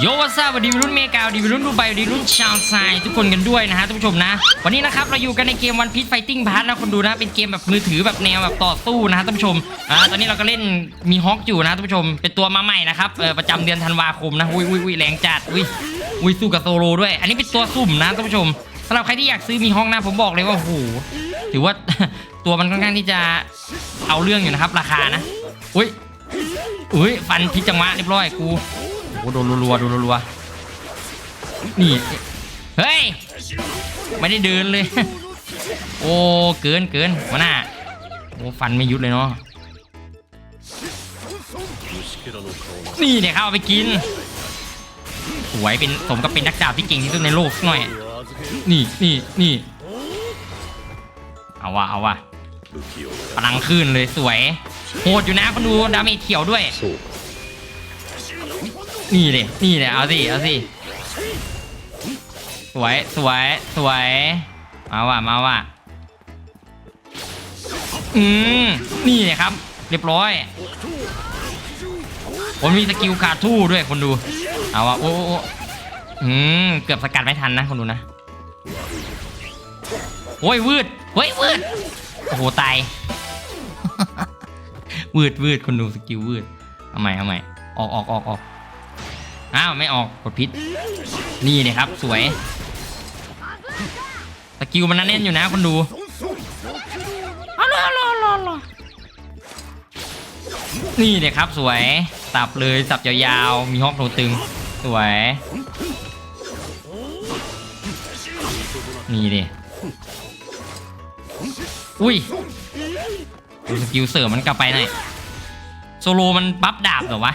โยวัสวัสดีวัยรุ่นเมกาวดีวัยรุ่นดูไบดีวัยรุ่นชาวไซทุกคนกันด้วยนะฮะท่านผู้ชมนะ วันนี้นะครับเราอยู่กันในเกมวันพี e ไฟติ้งพาร์ทนะคนดูนะเป็นเกมแบบมือถือแบบแนวแบบต่อสู้นะฮะท่านผู้ชมอ่าตอนนี้เราก็เล่นมีฮอกอยู่นะท่านผู้ชม เป็นตัวมาใหม่นะครับเออประจำเดือนธันวาคมนะอุ้ยอุ้ยอุ้ยแรงจัดอุ้ยอุ้ยสู้กับโซโลด้วย อันนี้เป็นตัวสุ่มนะท่านผู้ชมสำหรับใครที่อยากซื้อมีฮอกนะผมบอกเลยว่าโอ้โหถือว่าตัวมันค่อนข้างที่จะเอาเรื่องอยู่นะครับราคานะอุ้ยอุ้ยฟันพิจังหวะเรียบร้อยกู โอ้โหโดนรัวๆโดนรัวๆนี่ เฮ้ย ไม่ได้เดินเลย โอ้ เกินเกินมาหน้าโอ้ฟันไม่หยุดเลยเนาะ นี่เนี่ยเข้าเอาไปกิน สวยเป็นสมกับเป็นนักดาบที่เก่งที่สุดในโลกสักหน่อย นี่นี่นี่ เอาวะเอาวะพลังขึ้นเลยสวย โหดอยู่นะคนดูดาเมจเขียวด้วย นี่เลยนี่เลยเอาสิเอาสิสวยสวยสวยมาว่ะมาว่ะอืมนี่เลยครับ เรียบร้อยผมมีสกิลคาทู่ด้วยคนดู เอาว่ะโอ้โอ้อืมเกือบสกัดไม่ทันนะคนดูนะโอ้ยวืดเฮ้ยวืดโอ้โหตายวืดวืดคนดูสกิลวืดเอาใหม่เอาใหม่ออกออกออกออก อ้าวไม่ออกกดพิษ นี่เลยครับสวยสกิลมันนั่นเน่นอยู่นะคนดูเอาล่ะล่ะล่ะล่ะนี่เลยครับสวยสับเลยสับยาวๆมีฮอกโนตึงสวยนี่ดิอุ้ยดูสกิลเสริมมันกลับไปหน่อยโซโลมันบัฟดาบเหรอวะ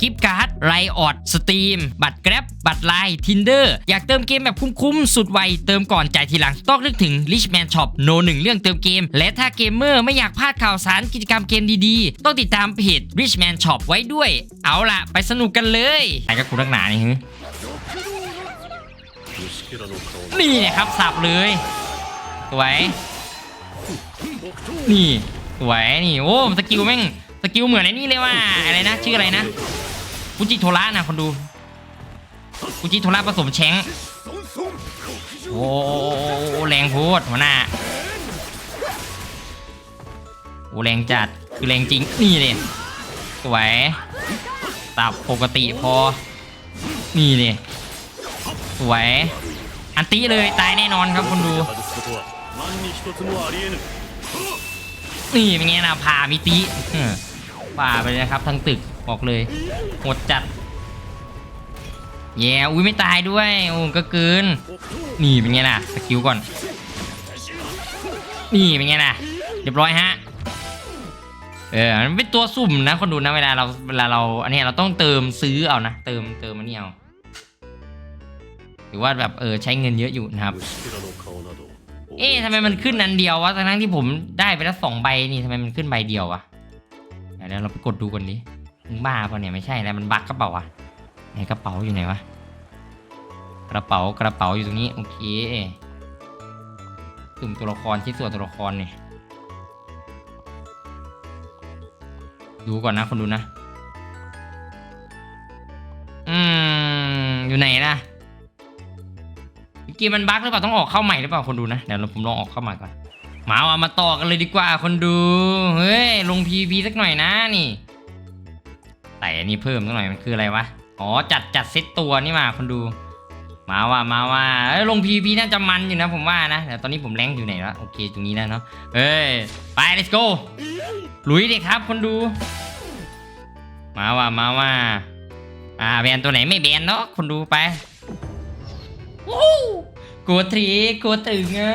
กิฟต์การ์ดไรออดสตรีมบัตรแกร็บบัตรไลน์ทินเดอร์อยากเติมเกมแบบคุ้มๆ สุดไว เติมก่อนจ่ายทีหลัง ต้องนึกถึง Richman Shop โนหนึ่งเรื่องเติมเกม และถ้าเกมเมอร์ไม่อยากพลาดข่าวสารกิจกรรมเกมดีๆ ต้องติดตามเพจ Richman Shop ไว้ด้วย เอาล่ะ ไปสนุกกันเลยไอ้กับคุณนักหนานี่ฮึนี่นะครับสับเลยสวยนี่สวยนี่โอ้สกิลแม่งสกิลเหมือนไอ้นี่เลยว่าอะไรนะชื่ออะไรนะ กุจิโทระนะคนดูกุจิโทระผสมแชงโอ้แรงโพดหัวหน้าโอแรงจัดคือแรงจริงนี่เลยสวยตับปกติพอ นี่เลยสวยอันตีเลยตายแน่นอนครับคนดู นี่เป็นไงนะพามิติป่าไปเลยครับทั้งตึก ออกเลยโหดจัดแย่อุ้ยไม่ตายด้วยโอ้ก็เกินนี่เป็นไงล่ะสกิลก่อนนี่เป็นไงล่ะเรียบร้อยฮะเออมันเป็นตัวสุ่มนะคนดูนะเวลาเราเวลาเราอันนี้เราต้องเติมซื้อเอานะเติมเติมมันนี่เอาหรือว่าแบบเออใช้เงินเยอะอยู่นะครับเอ๊ะทำไมมันขึ้นอันเดียววะทั้งที่ผมได้ไปแล้วสองใบนี่ทำไมมันขึ้นใบเดียววะเดี๋ยวเราไปกดดูก่อนนี้ มึงบ้าปะเนี่ยไม่ใช่แล้วมันบั๊กกระเป๋าวะไหนกระเป๋าอยู่ไหนวะกระเป๋ากระเป๋าอยู่ตรงนี้โอเคสุ่มตัวละครที่ส่วนตัวละครเนี่ยดูก่อนนะคนดูนะ อืมอยู่ไหนนะเมื่อกี้มันบั๊กหรือเปล่าต้องออกเข้าใหม่หรือเปล่าคนดูนะเดี๋ยวผมลองออกเข้าใหม่ก่อนมาเอามาต่อกันเลยดีกว่าคนดู เฮ้ยลง PVP สักหน่อยนะนี่ แต่อันนี้เพิ่มสักหน่อยมันคืออะไรวะ อ๋อจัดจัดเซตตัวนี่มาคนดู มาว่ามาว่าเอ้ยลง PVP น่าจะมันอยู่นะผมว่านะแต่ตอนนี้ผมแรงอยู่ไหนแล้วโอเคตรงนี้แล้วเนาะเอ้ยไป let's go ลุยเลยครับคนดู มาว่ามาว่า อ่าแบนตัวไหนไม่แบนเนาะคนดูไปวู้กลัวทรีกลัวตึงอะ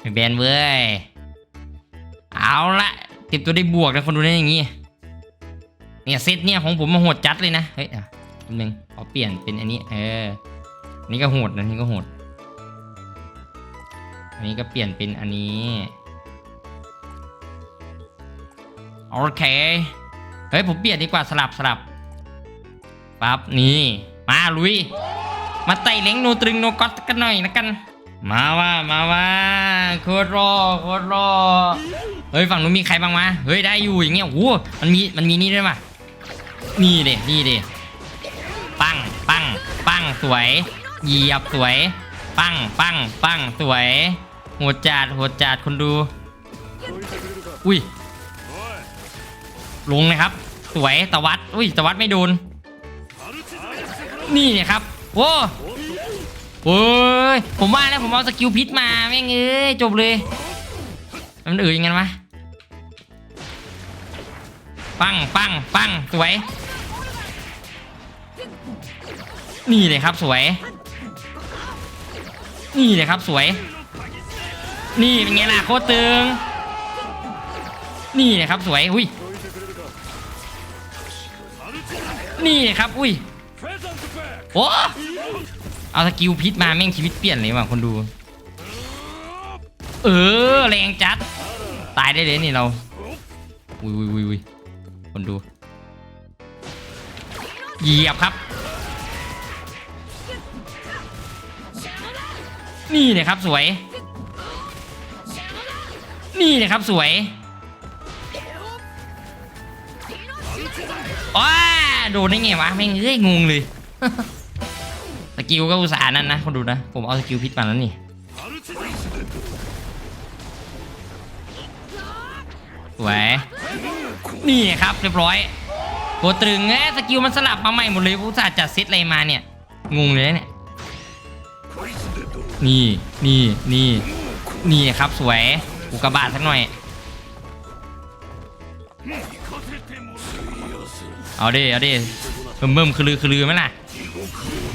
ไม่แบนเว้ยเอาละเก็บตัวได้บวกนะคนดูนะอย่างงี้ เนี่ยเซตเนี่ยของผมมาโหดจัดเลยนะเฮ้ยอะนึงขอเปลี่ยนเป็นอันนี้เอออันนี้ก็โหดนะอันนี้ก็โหด อันนี้ก็เปลี่ยนเป็นอันนี้โอเคเฮ้ยผมเปลี่ยนดีกว่าสลับสลับปั๊บนี่มาลุยมาไต่เล้งโนตรึงโนก๊อตกันหน่อยนะกัน มาว่ามาว่าโคตรรอโคตรรอเฮ้ยฝั่งนู้นมีใครบ้างวะเฮ้ยได้อยู่อย่างเงี้ยโอ้มันมีมันมีนี่ด้วยป่ะ นี่เด็นี่เด็ปังปังปังสวย เหยียบสวย ปังปังปังสวยโหดจัดโหดจัดคนดู อุ้ยลงนะครับ สวยตะวัด อุ้ยตะวัดไม่โดน นี่เนี่ยครับโว้โอ้ยผมว่าแล้วผมเอาสกิลพิษมาแม่งเอ้ยจบเลย มันเอ่ยยังไงวะปังปังปังสวย นี่เลยครับสวย นี่เลยครับสวย นี่เป็นไงล่ะโคตรตึง นี่เลยครับสวย อุ้ย นี่เลยครับ อุ้ยโอ้เอาสกิลพิษมาแม่งชีวิตเปลี่ยนเลยว่ะคนดู เออแรงจัด ตายได้เลยนี่เรา อุ้ยอุ้ยอุ้ยอุ้ยคนดู เหยียบครับ นี่เลยครับสวย นี่เลยครับสวยว้าโดนได้ไงวะแม่งเอ้ยงงเลยสกิลก็อุตส่าห์นั่นนะคนดูนะ ผมเอาสกิลพิษมาแล้วนี่สวยนี่ครับเรียบร้อย โหตรึงแงสกิลมันสลับมาใหม่หมดเลยผู้สาห์จัดเซตอะไรมาเนี่ย งงเลยเนี่ย นี่นี่นี่นี่ครับสวยอุกกาบาตสักหน่อย เอาดิเอาดิเบิ่มเบิ่มคือลือคือลือไหมล่ะ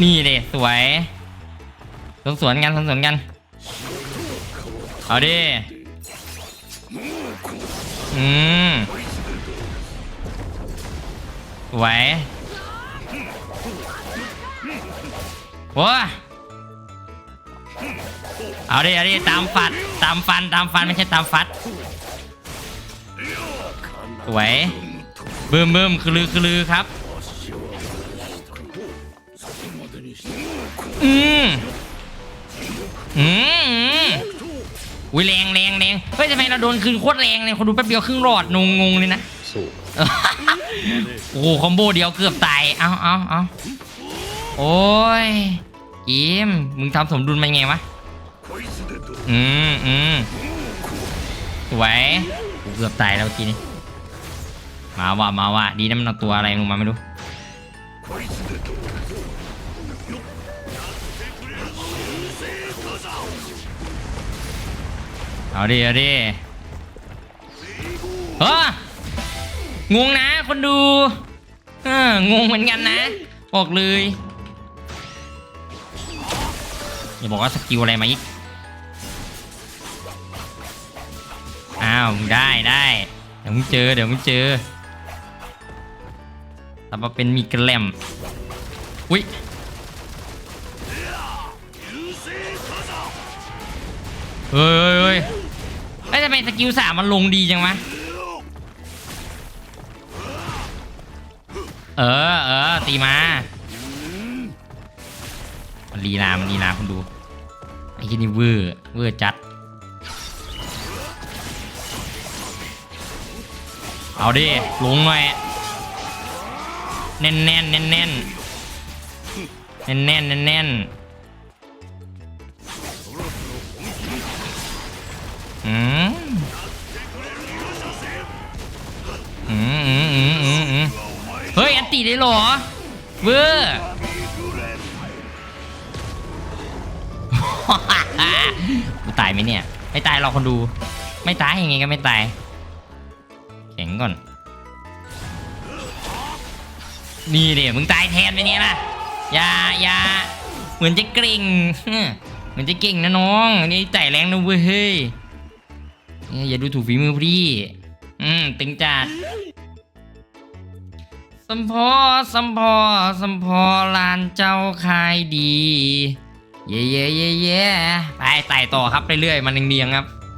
นี่เดสวยสวนสวนกันสวนสวนกัน เอาดิ อืม สวยว้าเอาดิเอาดิตามฟัดตามฟันตามฟันไม่ใช่ตามฟัดสวยเบิ่มเบิ่มคือลือคือลือครับ อืมอืมอุ้ยแรงแรงแรงเฮ้ยทำไมเราโดนคืนโคตรแรงเลยคนดูแป๊บเดียวครึ่งหลอดงงงเลยนะ โอ้โหคอมโบเดียวเกือบตายเอาเอาเอาโอ้ยกิมมึงทำสมดุลมาไงวะอืมอืมสวยกูเกือบตายแล้วเมื่อกี้นี้มาว่ะมาว่ะดีนะมันเอาตัวอะไรลงมาไม่รู้เอาดิเอาดิเฮ้อ งงนะคนดูเอองงเหมือนกันนะบอกเลยอย่าบอกว่าสกิลอะไรมาอีกอ้าวได้ได้เดี๋ยวมึงเจอเดี๋ยวมึงเจอแต่มาเป็นมีกระแลมอุ้ยเฮ้ยเฮ้ยเฮ้ยเอ้ยทำไมสกิลสามมันลงดีจังวะ เออเออตีมามันลีลามันลีลาคุณดูไอ้ที่นี่เวอร์เวอร์จัด เอาดิลงหน่อยแน่นแน่นแน่นแน่นแน่นแน่นแน่นอืม มีได้เหรอเวอร์กูตายไหมเนี่ย ไม่ตายรอคนดู ไม่ตายยังไงก็ไม่ตาย แข็งก่อน นี่เดี๋ยมึงตายแทนไปเนี่ยล่ะอย่าอย่าเหมือนจะเก่งเหมือนจะเก่งนะน้องนี่แต่แรงนะเว้ยเฮ้ยเนี่ยอย่าดูถูกฝีมือพี่ อืมตึงจัด สัมพอสัมพอสัมพอลานเจ้าขายดี เย่เย่เย่เย่ไปไต่ต่อครับเรื่อยๆมันเนียงๆครับ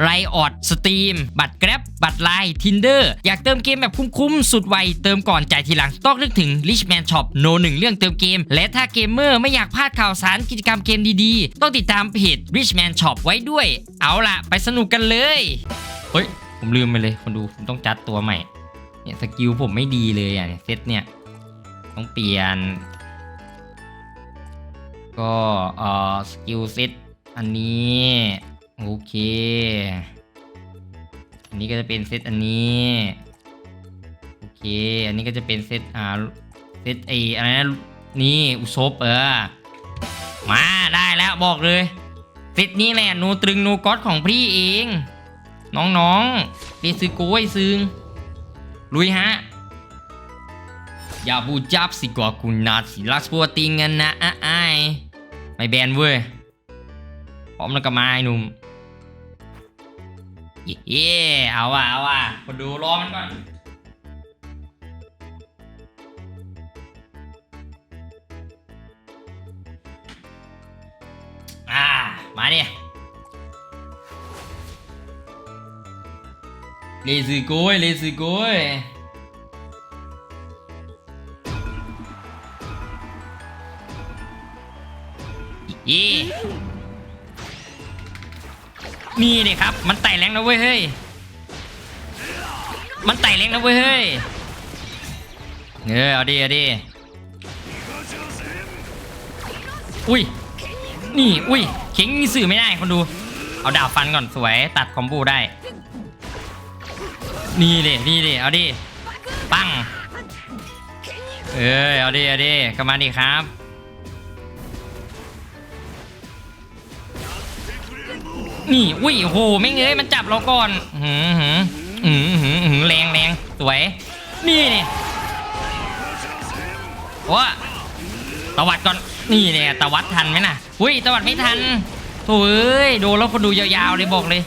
ไรออดสตรีมบัตรแกร็บบัตรไลน์ทินเดอร์อยากเติมเกมแบบคุ้มๆ สุดไว เติมก่อนจ่ายทีหลัง ต้องนึกถึง Richman Shop โนหนึ่งเรื่องเติมเกม และถ้าเกมเมอร์ไม่อยากพลาดข่าวสารกิจกรรมเกมดีๆ ต้องติดตามเพจ Richman Shop ไว้ด้วย เอาล่ะ ไปสนุกกันเลย เฮ้ย ผมลืมไปเลยคนดูผมต้องจัดตัวใหม่เนี่ยสกิลผมไม่ดีเลยอะเนี่ยเซตเนี่ยต้องเปลี่ยน ก็เอ่อสกิลเซตอันนี้ โอเค อันนี้ก็จะเป็นเซตอันนี้ โอเค อันนี้ก็จะเป็นเซตอ่า เซตไออะไรนะ นี่อุซบเออ มาได้แล้วบอกเลย เซตนี้แหละนูตรึงนูก๊อตของพี่เอง น้องๆเรียนซื้อโก้ยซึงลุยฮะอย่าบูจับสิกว่าคุณนาสิลักสปอร์ติงกันนะอ้ายไม่แบนเว้ยพร้อมแล้วก็มาไอ้หนุ่ม เย่เอาว่ะเอาว่ะคนดูรอมันก่อนอ่ามาเนี่ยเลสือโกยเลสือโกยเย่ นี่เนี่ยครับ มันไต่แรงนะเว้ยเฮ้ย มันไต่แรงนะเว้ยเฮ้ยเออเอาดิเอาดิอุ้ย นี่ อุ้ยเข็งมีสื่อไม่ได้คนดู เอาดาบฟันก่อนสวย ตัดคอมโบได้ นี่ดินี่ดิเอาดิ ปัง เอ้ยเอาดิเอาดิเข้ามาดิครับ นี่อุ้ยโหไม่เงยมันจับเราก่อนหืมหืมหืมหืมหืมแรงแรงสวย นี่นี่ว้าตวัดก่อนนี่เนี่ยตวัดทันไหมน่ะอุ้ยตวัดไม่ทันโถ่เอ้ยดนแล้วคนดูยาวๆเลยบอกเลย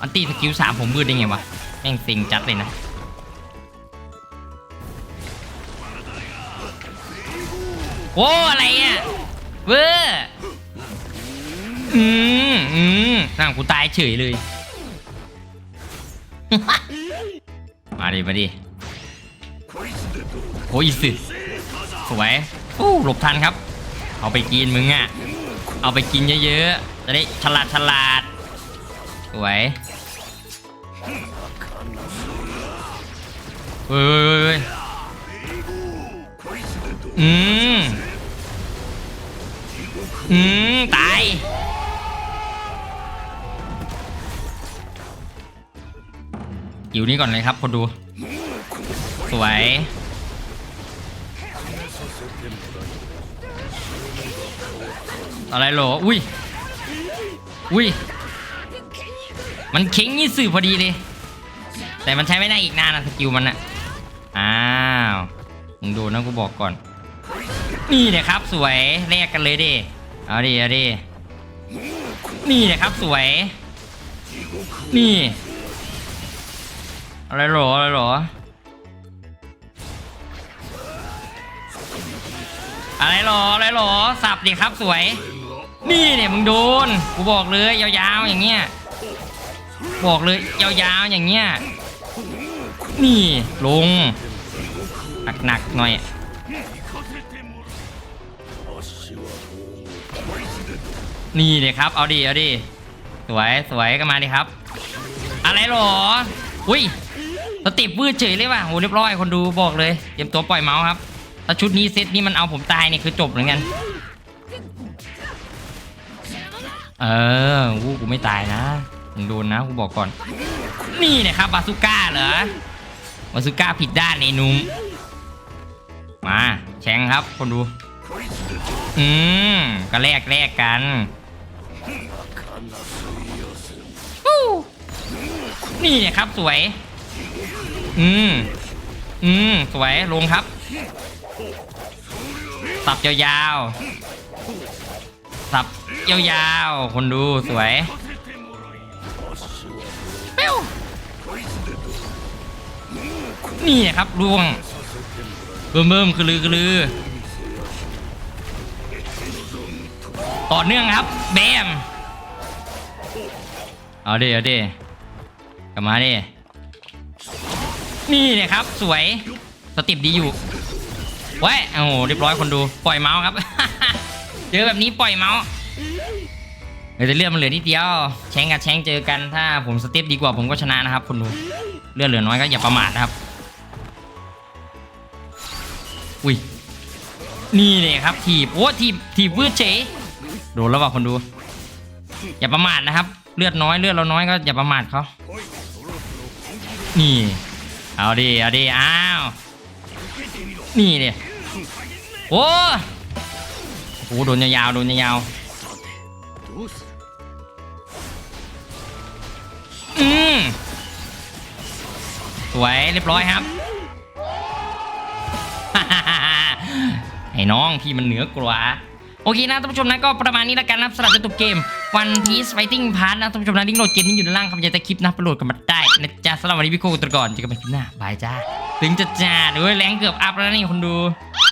อันตีสกิลสามผมมืดได้ไงวะแม่งเซ็งจัดเลยนะโอ้อะไรอะเวอร์ อืมอืมนั่งกูตายเฉยเลย มาดิมาดิโอ้ยสิสวยโอ้หลบทันครับ เอาไปกินมึงอะ เอาไปกินเยอะๆ จะได้ฉลาดฉลาดสวยเฮ้ยเฮ้ยเฮ้ยอืม อืม ตาย อยู่นี่ก่อนเลยครับคนดู สวย อะไรหรอ อุ้ย อุ้ย มันเข็งยี่สื่อพอดีเลย แต่มันใช้ไม่ได้อีกนานนะสกิลมันอะอ้าวมึงดูนะกูบอกก่อน นี่เนี่ยครับสวยแลกกันเลยดิ เอาดิเอาดินี่นะครับสวย นี่ อะไรหรอ อะไรหรอ อะไรหรอ อะไรหรอ สับดิครับสวย นี่เนี่ยมึงโดน กูบอกเลยยาวๆอย่างเงี้ย บอกเลยยาวๆอย่างเงี้ย นี่ลง หนักๆหน่อยนี่เลยครับ เอาดิเอาดิสวย สวยก็มาดิครับ อะไรหรอ อุ้ย สติปวืดเฉยเลยว่ะโหเรียบร้อยคนดูบอกเลยเตรียมตัวปล่อยเมาส์ครับถ้าชุดนี้เซตนี้มันเอาผมตายนี่คือจบเหมือนกันเออกูกูไม่ตายนะมึงโดนนะกูบอกก่อน นี่นะครับบาซูก้าเหรอโวาสุก้าผิดด้านไอ้นุ่มมาแชงครับคนดู อืมก็แลกแลกกันนี่นี่ยครับสวย อืม อืม สวย ลงครับ สับยาวๆ สับยาวๆ คนดูสวยเป้วนี่ครับล่วงเบิ่มเบิ่มคือลือคือลือ ต่อเนื่องครับ แบม เอาดิเอาดิกลับมาดิ นี่เนี่ยครับ สวยสเติปดีอยู่ไว้โอ้โหเรียบร้อยคนดูปล่อยเมาส์ครับ เจอแบบนี้ปล่อยเมาส์เดี๋ยวแต่เลือดมันเหลือนิดเดียวแชงกับแชงเจอกันถ้าผมสเต็ปดีกว่าผมก็ชนะนะครับคนดูเลือดเหลือน้อยก็อย่าประมาทนะครับ อุ้ยนี่เนี่ยครับถีบโอ้ถีบถีบวืดเฉยโดนแล้วว่ะคนดู อย่าประมาทนะครับ เลือดน้อยเลือดเราน้อยก็อย่าประมาทเขานี่ เอาดิ เอาดิ อ้าว นี่เนี่ยโอ้โหโดนยาวๆโดนยาวๆอืมสวยเรียบร้อยครับไอ้น้องพี่มันเหนือกว่าโอเคนะท่านผู้ชมนะก็ประมาณนี้แล้วกันนะสำหรับตัวเกม One Piece Fighting Part นะท่านผู้ชมนะลิงก์โหลดเกมนี้อยู่ด้านล่างครับอย่าจะคลิปนะไปโหลดกันมาได้ นะจ๊ะสำหรับวันนี้พี่โก้ตัวก่อนเจอกันใหม่คลิปหน้าบายจ้าถึงจะจ้าด้วยแรงเกือบอัพแล้วนี่คนดู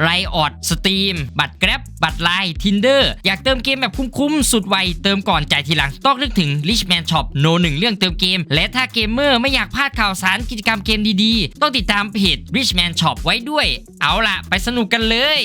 ไรออดสตรีมบัตรแกร็บบัตรไลน์ทินเดอร์อยากเติมเกมแบบคุ้มๆ สุดไว เติมก่อนจ่ายทีหลัง ต้องนึกถึง Richman Shop โนหนึ่งเรื่องเติมเกม และถ้าเกมเมอร์ไม่อยากพลาดข่าวสารกิจกรรมเกมดีๆ ต้องติดตามเพจ Richman Shop ไว้ด้วย เอาล่ะ ไปสนุกกันเลย